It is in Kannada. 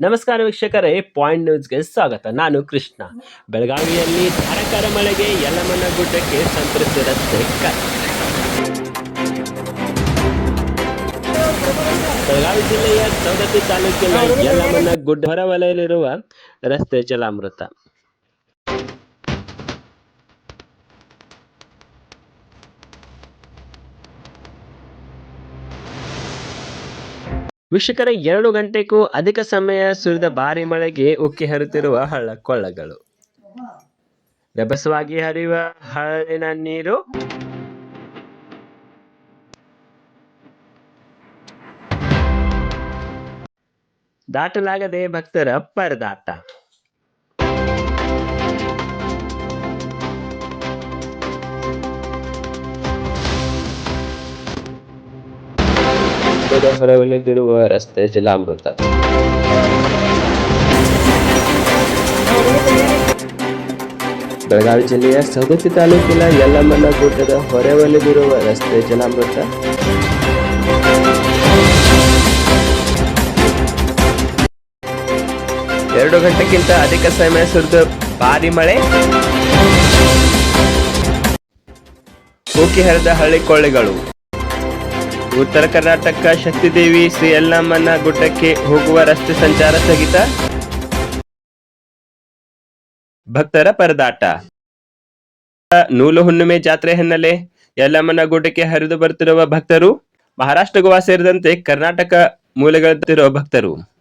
ನಮಸ್ಕಾರ ವೀಕ್ಷಕರೇ ಪಾಯಿಂಟ್ ನ್ಯೂಸ್ಗೆ ಸ್ವಾಗತ. ನಾನು ಕೃಷ್ಣ. ಬೆಳಗಾವಿಯಲ್ಲಿ ಧಾರಾಕಾರ ಮಳೆಗೆ ಯಲ್ಲಮ್ಮನ ಗುಡ್ಡಕ್ಕೆ ಸಂತ್ರಸ್ತ ರಸ್ತೆ ಬೆಳಗಾವಿ ಜಿಲ್ಲೆಯ ಸವದತ್ತಿ ತಾಲೂಕಿನ ಯಲ್ಲಮ್ಮನ ಗುಡ್ಡ ಹೊರವಲಯದಲ್ಲಿರುವ ರಸ್ತೆ ಜಲಾಮೃತ. ವೀಕ್ಷಕರ, ಎರಡು ಗಂಟೆಗೂ ಅಧಿಕ ಸಮಯ ಸುರಿದ ಭಾರಿ ಮಳೆಗೆ ಉಕ್ಕಿ ಹರಿತಿರುವ ಹಳ್ಳ ಕೊಳ್ಳಗಳು. ರಭಸವಾಗಿ ಹರಿಯುವ ಹಳ್ಳಿನ ನೀರು. ದಾಟಲಾಗದೆ ಭಕ್ತರ ಪರದಾಟ. ಹೊರವಲಿದಿರುವ ರಸ್ತೆ ಜಲಾಮೃತ. ಬೆಳಗಾವಿ ಜಿಲ್ಲೆಯ ಸವದತ್ತಿ ತಾಲೂಕಿನ ಯಲ್ಲಮ್ಮನ ಗುಡ್ಡದ ಹೊರವಲಿದಿರುವ ರಸ್ತೆ ಜಲಾಮೃತ. ಎರಡು ಗಂಟೆಗಿಂತ ಅಧಿಕ ಸಮಯ ಸುರಿದ ಭಾರಿ ಮಳೆ. ಹೂಕಿ ಹರಿದ ಹಳ್ಳಿ ಕೊಳ್ಳಿಗಳು. ಉತ್ತರ ಕರ್ನಾಟಕ ಶಕ್ತಿದೇವಿ ಶ್ರೀ ಎಲ್ಲಮ್ಮನ ಗುಡ್ಡಕ್ಕೆ ಹೋಗುವ ರಸ್ತೆ ಸಂಚಾರ ಸ್ಥಗಿತ. ಭಕ್ತರ ಪರದಾಟ. ನೂಲು ಹುಣ್ಣಿಮೆ ಜಾತ್ರೆ ಹಿನ್ನೆಲೆ ಯಲ್ಲಮ್ಮನ ಗುಡ್ಡಕ್ಕೆ ಹರಿದು ಬರುತ್ತಿರುವ ಭಕ್ತರು ಮಹಾರಾಷ್ಟ್ರ ಗೋವಾ ಸೇರಿದಂತೆ ಕರ್ನಾಟಕ ಮೂಲೆಗಳಿರುವ ಭಕ್ತರು.